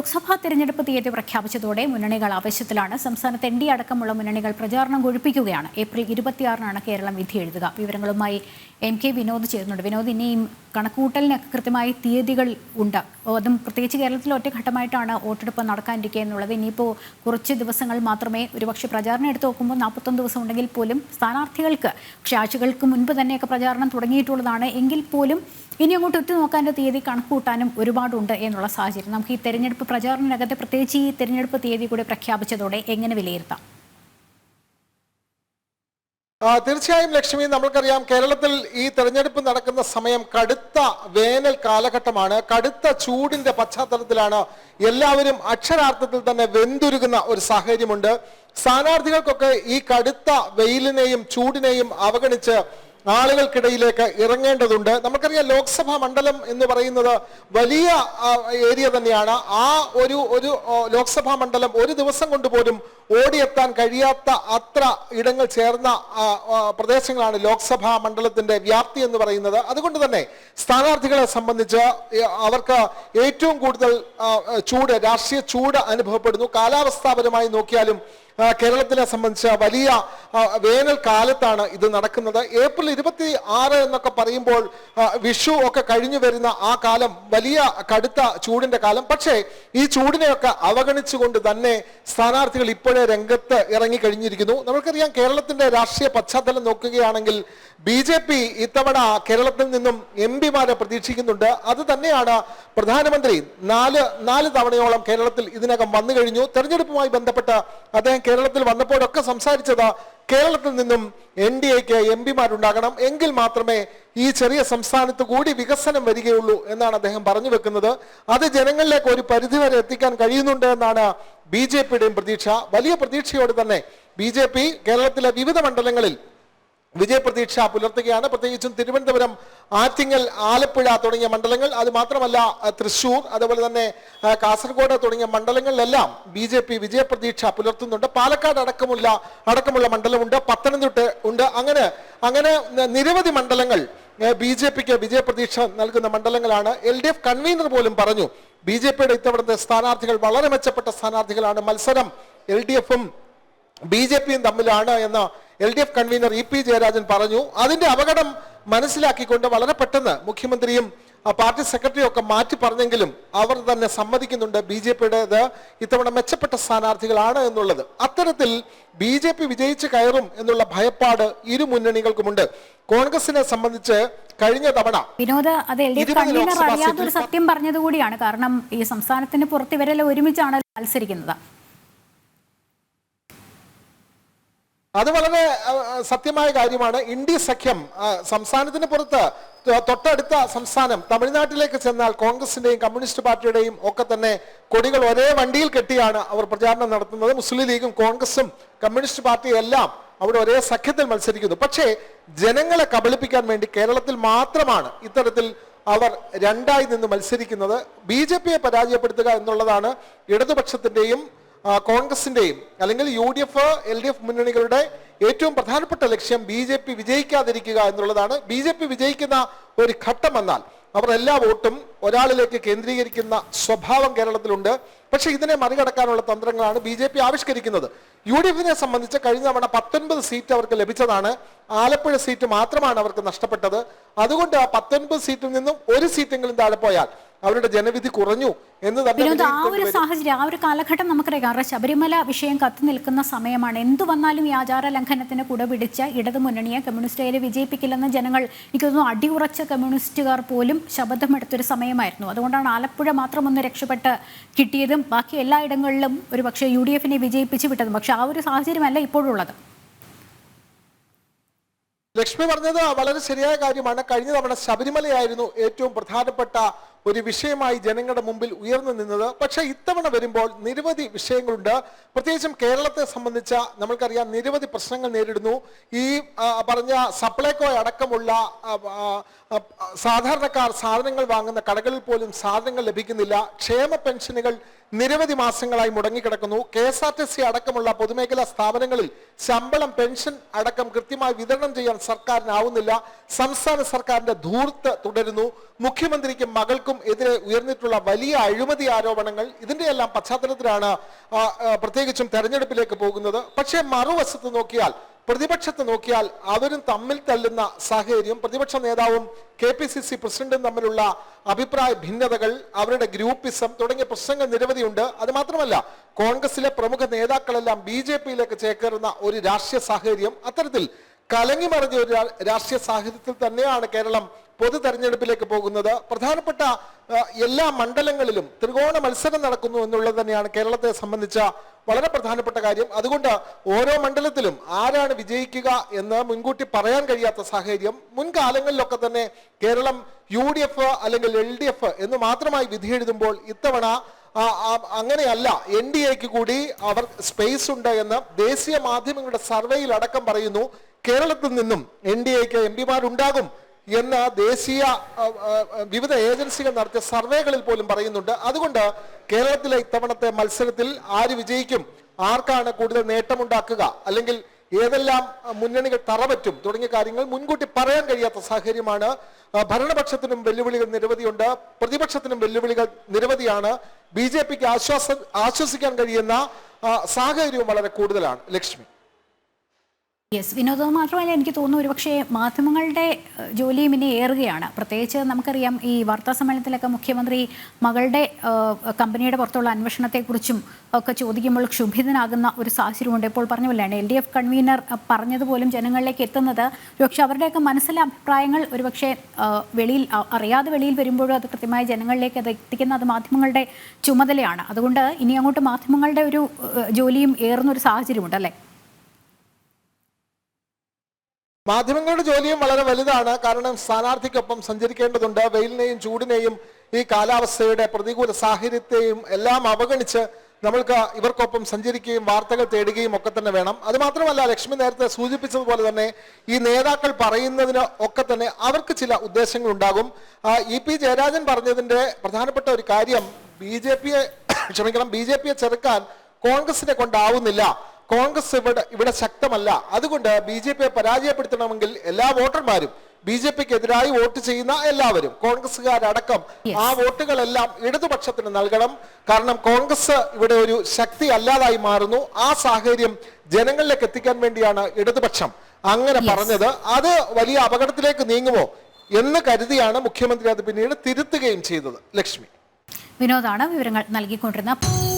ലോക്സഭാ തെരഞ്ഞെടുപ്പ് തീയതി പ്രഖ്യാപിച്ചതോടെ മുന്നണികൾ ആവശ്യത്തിലാണ് സംസ്ഥാനത്ത് എൻ ഡി അടക്കമുള്ള മുന്നണികൾ പ്രചാരണം കൊഴുപ്പിക്കുകയാണ്. ഏപ്രിൽ ഇരുപത്തിയാറിനാണ് കേരളം വിധി എഴുതുക. വിവരങ്ങളുമായി എം കെ വിനോദ് ചേരുന്നുണ്ട്. വിനോദ് ഇനിയും കണക്കുകൂട്ടലിനൊക്കെ കൃത്യമായി തീയതികൾ ഉണ്ട്. അതും പ്രത്യേകിച്ച് കേരളത്തിൽ ഒറ്റഘട്ടമായിട്ടാണ് വോട്ടെടുപ്പ് നടക്കാനിരിക്കുക എന്നുള്ളത്. ഇനിയിപ്പോൾ കുറച്ച് ദിവസങ്ങൾ മാത്രമേ ഒരുപക്ഷെ പ്രചാരണം എടുത്ത് നോക്കുമ്പോൾ നാൽപ്പത്തൊന്ന് ദിവസം ഉണ്ടെങ്കിൽ പോലും സ്ഥാനാർത്ഥികൾക്ക് പക്ഷേ ആഴ്ചകൾക്ക് മുൻപ് തന്നെയൊക്കെ പ്രചാരണം തുടങ്ങിയിട്ടുള്ളതാണ്. എങ്കിൽ പോലും ഇനി അങ്ങോട്ട് ഒറ്റ നോക്കാന്റെ തീയതി കണക്കൂട്ടാനും ഒരുപാടുണ്ട് എന്നുള്ള സാഹചര്യം. നമുക്ക് ഈ തെരഞ്ഞെടുപ്പ് പ്രചാരണത്തിനകത്ത് പ്രത്യേകിച്ച് ഈ തെരഞ്ഞെടുപ്പ് തീയതി കൂടി പ്രഖ്യാപിച്ചതോടെ എങ്ങനെ വിലയിരുത്താം? തീർച്ചയായും ലക്ഷ്മി നമ്മൾക്കറിയാം കേരളത്തിൽ ഈ തെരഞ്ഞെടുപ്പ് നടക്കുന്ന സമയം കടുത്ത വേനൽ കാലഘട്ടമാണ്. കടുത്ത ചൂടിന്റെ പശ്ചാത്തലത്തിലാണ് എല്ലാവരും അക്ഷരാർത്ഥത്തിൽ തന്നെ വെന്തുരുകുന്ന ഒരു സാഹചര്യമുണ്ട്. സ്ഥാനാർത്ഥികൾക്കൊക്കെ ഈ കടുത്ത വെയിലിനെയും ചൂടിനെയും അവഗണിച്ച് ആളുകൾക്കിടയിലേക്ക് ഇറങ്ങേണ്ടതുണ്ട്. നമുക്കറിയാം ലോക്സഭാ മണ്ഡലം എന്ന് പറയുന്നത് വലിയ ഏരിയ തന്നെയാണ്. ആ ഒരു ഒരു ലോക്സഭാ മണ്ഡലം ഒരു ദിവസം കൊണ്ട് പോലും ഓടിയെത്താൻ കഴിയാത്ത അത്ര ഇടങ്ങൾ ചേർന്ന പ്രദേശങ്ങളാണ് ലോക്സഭാ മണ്ഡലത്തിന്റെ വ്യാപ്തി എന്ന് പറയുന്നത്. അതുകൊണ്ട് തന്നെ സ്ഥാനാർത്ഥികളെ സംബന്ധിച്ച് അവർക്ക് ഏറ്റവും കൂടുതൽ ചൂട് രാഷ്ട്രീയ ചൂട് അനുഭവപ്പെടുന്നു. കാലാവസ്ഥാപരമായി നോക്കിയാലും കേരളത്തിനെ സംബന്ധിച്ച് വലിയ വേനൽ കാലത്താണ് ഇത് നടക്കുന്നത്. ഏപ്രിൽ ഇരുപത്തി ആറ് എന്നൊക്കെ പറയുമ്പോൾ വിഷു ഒക്കെ കഴിഞ്ഞു വരുന്ന ആ കാലം വലിയ കടുത്ത ചൂടിന്റെ കാലം. പക്ഷേ ഈ ചൂടിനെയൊക്കെ അവഗണിച്ചുകൊണ്ട് തന്നെ സ്ഥാനാർത്ഥികൾ ഇപ്പോഴേ രംഗത്ത് ഇറങ്ങി കഴിഞ്ഞിരിക്കുന്നു. നമുക്കറിയാം കേരളത്തിന്റെ രാഷ്ട്രീയ പശ്ചാത്തലം നോക്കുകയാണെങ്കിൽ ബി ജെ പി ഇത്തവണ കേരളത്തിൽ നിന്നും എം പിമാരെ പ്രതീക്ഷിക്കുന്നുണ്ട്. അത് തന്നെയാണ് പ്രധാനമന്ത്രി നാല് നാല് തവണയോളം കേരളത്തിൽ ഇതിനകം വന്നു കഴിഞ്ഞു. തെരഞ്ഞെടുപ്പുമായി ബന്ധപ്പെട്ട് അദ്ദേഹം കേരളത്തിൽ വന്നപ്പോഴൊക്കെ സംസാരിച്ചത് കേരളത്തിൽ നിന്നും എൻ ഡി എക്ക് എം പിമാരുണ്ടാകണം എങ്കിൽ മാത്രമേ ഈ ചെറിയ സംസ്ഥാനത്ത് കൂടി വികസനം വരികയുള്ളൂ എന്നാണ് അദ്ദേഹം പറഞ്ഞു വെക്കുന്നത്. അത് ജനങ്ങളിലേക്ക് ഒരു പരിധിവരെ എത്തിക്കാൻ കഴിയുന്നുണ്ട് എന്നാണ് ബി ജെ പിയുടെയും പ്രതീക്ഷ. വലിയ പ്രതീക്ഷയോടെ തന്നെ ബി ജെ പി കേരളത്തിലെ വിവിധ മണ്ഡലങ്ങളിൽ വിജയപ്രതീക്ഷ പുലർത്തുകയാണ്. പ്രത്യേകിച്ചും തിരുവനന്തപുരം ആറ്റിങ്ങൽ ആലപ്പുഴ തുടങ്ങിയ മണ്ഡലങ്ങൾ. അത് മാത്രമല്ല തൃശൂർ അതുപോലെ തന്നെ കാസർഗോഡ് തുടങ്ങിയ മണ്ഡലങ്ങളിലെല്ലാം ബി ജെ പി വിജയപ്രതീക്ഷ പുലർത്തുന്നുണ്ട്. പാലക്കാട് അടക്കമുള്ള അടക്കമുള്ള മണ്ഡലമുണ്ട്. പത്തനംതിട്ട ഉണ്ട്. അങ്ങനെ അങ്ങനെ നിരവധി മണ്ഡലങ്ങൾ ബി ജെ പിക്ക് വിജയപ്രതീക്ഷ നൽകുന്ന മണ്ഡലങ്ങളാണ്. എൽ ഡി എഫ് കൺവീനർ പോലും പറഞ്ഞു ബി ജെ പിയുടെ ഇത്തവണത്തെ സ്ഥാനാർത്ഥികൾ വളരെ മെച്ചപ്പെട്ട സ്ഥാനാർത്ഥികളാണ് മത്സരം. എൽ ഡി എഫും ബി ജെ പിയും തമ്മിലാണ് എന്ന് L D F convener E P Jayarajan പറഞ്ഞു അതിന്റെ അപകടം മനസ്സിലാക്കിക്കൊണ്ട് വളരെ പെട്ടെന്ന് മുഖ്യമന്ത്രിയും ആ, പാർട്ടി സെക്രട്ടറിയും ഒക്കെ മാറ്റി പറഞ്ഞെങ്കിലും അവർ തന്നെ സമ്മതിക്കുന്നുണ്ട് ബി ജെ പിയുടേത്. ഇത്തവണ മെച്ചപ്പെട്ട സ്ഥാനാർത്ഥികളാണ് എന്നുള്ളത്. അത്തരത്തിൽ ബി ജെ പി വിജയിച്ച് കയറും എന്നുള്ള ഭയപ്പാട് ഇരു മുന്നണികൾക്കുമുണ്ട്. കോൺഗ്രസിനെ സംബന്ധിച്ച് കഴിഞ്ഞ തവണ വിനോദ അത് എൽ ഡി എഫ് കൺവീനർ സത്യം പറഞ്ഞതുകൂടിയാണ്. കാരണം ഈ സംസ്ഥാനത്തിന് പുറത്ത് ഇവരെല്ലാം ഒരുമിച്ചാണ് മത്സരിക്കുന്നത്. അത് വളരെ സത്യമായ കാര്യമാണ്. ഇന്ത്യ സഖ്യം സംസ്ഥാനത്തിന് പുറത്ത് തൊട്ടടുത്ത സംസ്ഥാനം തമിഴ്നാട്ടിലേക്ക് ചെന്നാൽ കോൺഗ്രസിന്റെയും കമ്മ്യൂണിസ്റ്റ് പാർട്ടിയുടെയും ഒക്കെ തന്നെ കൊടികൾ ഒരേ വണ്ടിയിൽ കെട്ടിയാണ് അവർ പ്രചാരണം നടത്തുന്നത്. മുസ്ലിം ലീഗും കോൺഗ്രസും കമ്മ്യൂണിസ്റ്റ് പാർട്ടിയും എല്ലാം അവിടെ ഒരേ സഖ്യത്തിൽ മത്സരിക്കുന്നു. പക്ഷേ ജനങ്ങളെ കബളിപ്പിക്കാൻ വേണ്ടി കേരളത്തിൽ മാത്രമാണ് ഇത്തരത്തിൽ അവർ രണ്ടായി നിന്ന് മത്സരിക്കുന്നത്. ബി ജെ പിയെ പരാജയപ്പെടുത്തുക എന്നുള്ളതാണ് ഇടതുപക്ഷത്തിന്റെയും കോൺഗ്രസിന്റെയും അല്ലെങ്കിൽ U D F L D F മുന്നണികളുടെ ഏറ്റവും പ്രധാനപ്പെട്ട ലക്ഷ്യം ബി ജെ പി വിജയിക്കാതിരിക്കുക എന്നുള്ളതാണ്. ബി ജെ പി വിജയിക്കുന്ന ഒരു ഘട്ടം വന്നാൽ അവർ എല്ലാ വോട്ടും ഒരാളിലേക്ക് കേന്ദ്രീകരിക്കുന്ന സ്വഭാവം കേരളത്തിലുണ്ട്. പക്ഷേ ഇതിനെ മറികടക്കാനുള്ള തന്ത്രങ്ങളാണ് ബി ജെ പി ആവിഷ്കരിക്കുന്നത്. യു ഡി എഫിനെ സംബന്ധിച്ച് കഴിഞ്ഞ തവണ പത്തൊൻപത് സീറ്റ് അവർക്ക് ലഭിച്ചതാണ്. ആലപ്പുഴ സീറ്റ് മാത്രമാണ് അവർക്ക് നഷ്ടപ്പെട്ടത്. അതുകൊണ്ട് ആ പത്തൊൻപത് സീറ്റിൽ നിന്നും ഒരു സീറ്റെങ്കിലും താഴെ പോയാൽ അവരുടെ ജനവിധി കുറഞ്ഞു എന്ന് ആ ഒരു സാഹചര്യം ആ ഒരു കാലഘട്ടം നമുക്കറിയാം. കാരണം ശബരിമല വിഷയം കത്തി നിൽക്കുന്ന സമയമാണ്. എന്തു വന്നാലും ഈ ആചാര ലംഘനത്തിന് കൂടെ പിടിച്ച ഇടതു മുന്നണിയെ കമ്മ്യൂണിസ്റ്റുകാരെ വിജയിപ്പിക്കില്ലെന്ന് ജനങ്ങൾ എനിക്ക് തോന്നുന്നു അടിയുറച്ച കമ്മ്യൂണിസ്റ്റുകാർ പോലും ശബ്ദമെടുത്തൊരു സമയമായിരുന്നു. അതുകൊണ്ടാണ് ആലപ്പുഴ മാത്രം ഒന്ന് രക്ഷപ്പെട്ട് കിട്ടിയതും ബാക്കി എല്ലായിടങ്ങളിലും ഒരു പക്ഷേ യു ഡി എഫിനെ വിജയിപ്പിച്ച് വിട്ടതും. പക്ഷെ ആ ഒരു സാഹചര്യമല്ല ഇപ്പോഴുള്ളത്. ലക്ഷ്മി പറഞ്ഞത് വളരെ ശരിയായ കാര്യമാണ്. കഴിഞ്ഞ തവണ ശബരിമലയായിരുന്നു ഏറ്റവും പ്രധാനപ്പെട്ട ഒരു വിഷയമായി ജനങ്ങളുടെ മുമ്പിൽ ഉയർന്നു നിന്നത്. പക്ഷേ ഇത്തവണ വരുമ്പോൾ നിരവധി വിഷയങ്ങളുണ്ട്. പ്രത്യേകിച്ചും കേരളത്തെ സംബന്ധിച്ച നമ്മൾക്കറിയാം നിരവധി പ്രശ്നങ്ങൾ നേരിടുന്നു. ഈ പറഞ്ഞ സപ്ലൈകോ അടക്കമുള്ള സാധാരണക്കാർ സാധനങ്ങൾ വാങ്ങുന്ന കടകളിൽ പോലും സാധനങ്ങൾ ലഭിക്കുന്നില്ല. ക്ഷേമ പെൻഷനുകൾ നിരവധി മാസങ്ങളായി മുടങ്ങിക്കിടക്കുന്നു. K S R T C അടക്കമുള്ള പൊതുമേഖലാ സ്ഥാപനങ്ങളിൽ ശമ്പളം പെൻഷൻ അടക്കം കൃത്യമായി വിതരണം ചെയ്യാൻ സർക്കാരിനാവുന്നില്ല. സംസ്ഥാന സർക്കാരിന്റെ ധൂർത്ത് തുടരുന്നു. മുഖ്യമന്ത്രിക്കും മകൾക്കും പലർക്കും എതിരെ ഉയർന്നിട്ടുള്ള വലിയ അഴിമതി ആരോപണങ്ങൾ ഇതിന്റെ എല്ലാം പശ്ചാത്തലത്തിലാണ് പ്രത്യേകിച്ചും തെരഞ്ഞെടുപ്പിലേക്ക് പോകുന്നത്. പക്ഷേ മറുവശത്ത് നോക്കിയാൽ പ്രതിപക്ഷത്ത് നോക്കിയാൽ അവരും തമ്മിൽ തല്ലുന്ന സാഹചര്യം പ്രതിപക്ഷ നേതാവും കെ പി സി സി പ്രസിഡന്റും തമ്മിലുള്ള അഭിപ്രായ ഭിന്നതകൾ അവരുടെ ഗ്രൂപ്പിസം തുടങ്ങിയ പ്രശ്നങ്ങൾ നിരവധിയുണ്ട് അത് മാത്രമല്ല കോൺഗ്രസിലെ പ്രമുഖ നേതാക്കളെല്ലാം ബി ജെ പിയിലേക്ക് ചേക്കേറുന്ന ഒരു രാഷ്ട്രീയ സാഹചര്യം അത്തരത്തിൽ കലങ്ങി മറിഞ്ഞ ഒരു രാഷ്ട്രീയ സാഹചര്യത്തിൽ തന്നെയാണ് കേരളം പൊതു തെരഞ്ഞെടുപ്പിലേക്ക് പോകുന്നത് പ്രധാനപ്പെട്ട എല്ലാ മണ്ഡലങ്ങളിലും ത്രികോണ മത്സരം നടക്കുന്നു എന്നുള്ളത് തന്നെയാണ് കേരളത്തെ സംബന്ധിച്ച വളരെ പ്രധാനപ്പെട്ട കാര്യം. അതുകൊണ്ട് ഓരോ മണ്ഡലത്തിലും ആരാണ് വിജയിക്കുക എന്ന് മുൻകൂട്ടി പറയാൻ കഴിയാത്ത സാഹചര്യം മുൻകാലങ്ങളിലൊക്കെ തന്നെ കേരളം യു ഡി എഫ് അല്ലെങ്കിൽ എൽ ഡി എഫ് എന്ന് മാത്രമായി വിധിയെഴുതുമ്പോൾ ഇത്തവണ അങ്ങനെയല്ല എൻ ഡി എക്ക് കൂടി അവർ സ്പേസ് ഉണ്ട് എന്ന് ദേശീയ മാധ്യമങ്ങളുടെ സർവേയിൽ അടക്കം പറയുന്നു. കേരളത്തിൽ നിന്നും എൻ ഡി എക്ക് എം പിമാരുണ്ടാകും. എന്ന് ദേശീയ വിവിധ ഏജൻസികൾ നടത്തിയ സർവേകളിൽ പോലും പറയുന്നുണ്ട്. അതുകൊണ്ട് കേരളത്തിലെ ഇത്തവണത്തെ മത്സരത്തിൽ ആര് വിജയിക്കും ആർക്കാണ് കൂടുതൽ നേട്ടമുണ്ടാക്കുക അല്ലെങ്കിൽ ഏതെല്ലാം മുന്നണികൾ തറപറ്റും തുടങ്ങിയ കാര്യങ്ങൾ മുൻകൂട്ടി പറയാൻ കഴിയാത്ത സാഹചര്യമാണ്. ഭരണപക്ഷത്തിനും വെല്ലുവിളികൾ നിരവധിയുണ്ട്. പ്രതിപക്ഷത്തിനും വെല്ലുവിളികൾ നിരവധിയാണ്. ബി ജെ പിക്ക് ആശ്വാസ ആശ്വസിക്കാൻ കഴിയുന്ന സാഹചര്യവും വളരെ കൂടുതലാണ്. ലക്ഷ്മി. യെസ് വിനോദം മാത്രമല്ല എനിക്ക് തോന്നുന്നു ഒരുപക്ഷെ മാധ്യമങ്ങളുടെ ജോലിയും ഇനി ഏറുകയാണ്. പ്രത്യേകിച്ച് നമുക്കറിയാം ഈ വാർത്താ സമ്മേളനത്തിലൊക്കെ മുഖ്യമന്ത്രി മകളുടെ കമ്പനിയുടെ പുറത്തുള്ള അന്വേഷണത്തെക്കുറിച്ചും ഒക്കെ ചോദിക്കുമ്പോൾ ക്ഷുഭിതനാകുന്ന ഒരു സാഹചര്യമുണ്ട്. ഇപ്പോൾ പറഞ്ഞ പോലെയാണ് എൽ ഡി എഫ് കൺവീനർ പറഞ്ഞതുപോലും ജനങ്ങളിലേക്ക് എത്തുന്നത്. ഒരുപക്ഷെ അവരുടെയൊക്കെ മനസ്സിലെ അഭിപ്രായങ്ങൾ ഒരുപക്ഷെ വെളിയിൽ അറിയാതെ വെളിയിൽ വരുമ്പോഴും അത് കൃത്യമായി ജനങ്ങളിലേക്ക് അത് എത്തിക്കുന്ന അത് മാധ്യമങ്ങളുടെ ചുമതലയാണ്. അതുകൊണ്ട് ഇനി അങ്ങോട്ട് മാധ്യമങ്ങളുടെ ഒരു ജോലിയും ഏറുന്ന ഒരു സാഹചര്യമുണ്ട് അല്ലേ? മാധ്യമങ്ങളുടെ ജോലിയും വളരെ വലുതാണ്. കാരണം സ്ഥാനാർത്ഥിക്കൊപ്പം സഞ്ചരിക്കേണ്ടതുണ്ട്. വെയിലിനെയും ചൂടിനെയും ഈ കാലാവസ്ഥയുടെ പ്രതികൂല സാഹചര്യത്തെയും എല്ലാം അവഗണിച്ച് നമ്മൾക്ക് ഇവർക്കൊപ്പം സഞ്ചരിക്കുകയും വാർത്തകൾ തേടുകയും ഒക്കെ തന്നെ വേണം. അതുമാത്രമല്ല ലക്ഷ്മി നേരത്തെ സൂചിപ്പിച്ചതുപോലെ തന്നെ ഈ നേതാക്കൾ പറയുന്നതിന് ഒക്കെ തന്നെ അവർക്ക് ചില ഉദ്ദേശങ്ങൾ ഉണ്ടാകും ഇ പി ജയരാജൻ പറഞ്ഞതിന്റെ പ്രധാനപ്പെട്ട ഒരു കാര്യം ബി ജെ പിയെ ക്ഷമിക്കണം ബി ജെ പിയെ ചെറുക്കാൻ കോൺഗ്രസിനെ കൊണ്ടാവുന്നില്ല. കോൺഗ്രസ് ഇവിടെ ഇവിടെ ശക്തമല്ല. അതുകൊണ്ട് ബി ജെ പിയെ പരാജയപ്പെടുത്തണമെങ്കിൽ എല്ലാ വോട്ടർമാരും ബി ജെ പിക്ക് എതിരായി വോട്ട് ചെയ്യുന്ന എല്ലാവരും കോൺഗ്രസ്സുകാരടക്കം ആ വോട്ടുകളെല്ലാം ഇടതുപക്ഷത്തിന് നൽകണം. കാരണം കോൺഗ്രസ് ഇവിടെ ഒരു ശക്തി അല്ലാതായി മാറുന്നു. ആ സാഹചര്യം ജനങ്ങളിലേക്ക് എത്തിക്കാൻ വേണ്ടിയാണ് ഇടതുപക്ഷം അങ്ങനെ പറഞ്ഞത്. അത് വലിയ അപകടത്തിലേക്ക് നീങ്ങുമോ എന്ന് കരുതിയാണ് മുഖ്യമന്ത്രി അത് പിന്നീട് തിരുത്തുകയും ചെയ്തത്. ലക്ഷ്മി. വിനോദാണ് വിവരങ്ങൾ നൽകിക്കൊണ്ടിരുന്നത്.